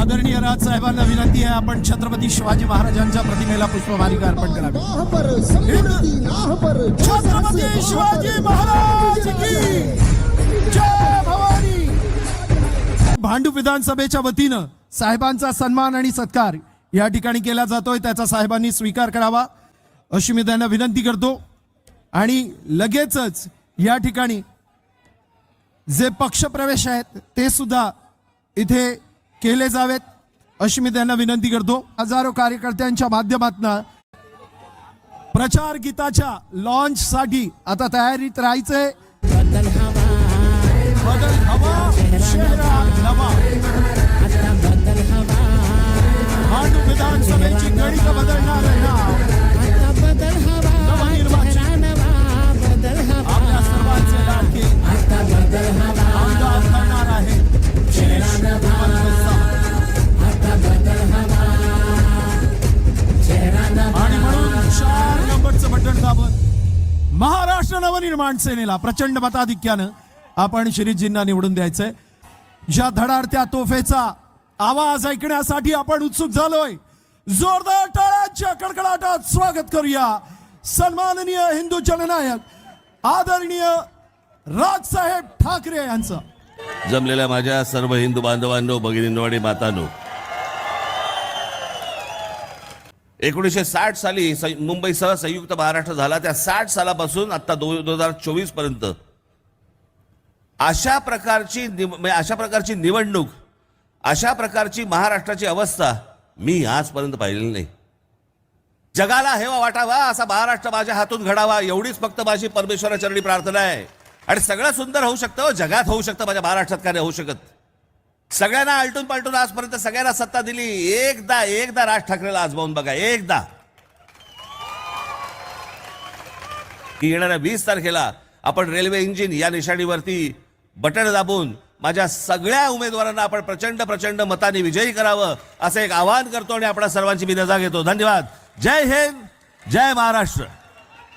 आदरणीय राज साहेबांना विनंती आहे आपण छत्रपती शिवाजी महाराजांच्या प्रतिमेला पुष्पमालिका अर्पण करावी. छत्रपती शिवाजी महाराज भांडूप विधानसभेच्या वतीनं साहेबांचा सन्मान आणि सत्कार या ठिकाणी केला जातोय त्याचा साहेबांनी स्वीकार करावा अशी मी त्यांना विनंती करतो. आणि लगेचच या ठिकाणी जे पक्षप्रवेश आहेत ते सुद्धा इथे केले जावेत. अशी मी त्यांना विनंती करतो. हजारो कार्यकर्त्यांच्या माध्यमातून प्रचार गीताच्या लॉन्च साठी आता तयारीत राहायचंय. नंबरचं बटन महाराष्ट्र नवनिर्माण सेनेला प्रचंड मताधिक्यानं आपण शिरीषजींना निवडून द्यायचंय. ज्या धडाडत्या तोफेचा आवाज ऐकण्यासाठी आपण उत्सुक झालोय. जोरदार टाळ्यांच्या कडकडाटात स्वागत करूया. सन्माननीय हिंदू जननायक आदरणीय राजसाहेब ठाकरे यांचं. जमलेल्या माझ्या सर्व हिंदू बांधवांनो भगिनींनो आणि मातांनो एकोणीसशे साठ साली मुंबईसह संयुक्त महाराष्ट्र झाला. त्या साठ सालापासून आता दो दोन हजार चोवीसपर्यंत अशा प्रकारची निव- म्हणजे अशा प्रकारची निवडणूक अशा प्रकारची महाराष्ट्राची अवस्था मी आजपर्यंत पाहिलेली नाही. जगाला हेवा वाटावा असा महाराष्ट्र माझ्या हातून घडावा एवढीच फक्त माझी परमेश्वराचरणी प्रार्थना आहे. आणि सगळं सुंदर होऊ शकतं जगात होऊ शकतं माझ्या महाराष्ट्रात काय होऊ शकत. सगळ्यांना आलटून पालटून आजपर्यंत सगळ्यांना सत्ता दिली. एकदा एकदा राज ठाकरेला आजमावून बघा. एकदा. की येणाऱ्या वीस तारखेला आपण रेल्वे इंजिन या निशाणीवरती बटन दाबून माझ्या सगळ्या उमेदवारांना आपण प्रचंड प्रचंड मताने विजयी करावं असं एक आवाहन करतो आणि आपल्या सर्वांची मी रजा घेतो. धन्यवाद. जय हिंद जय महाराष्ट्र.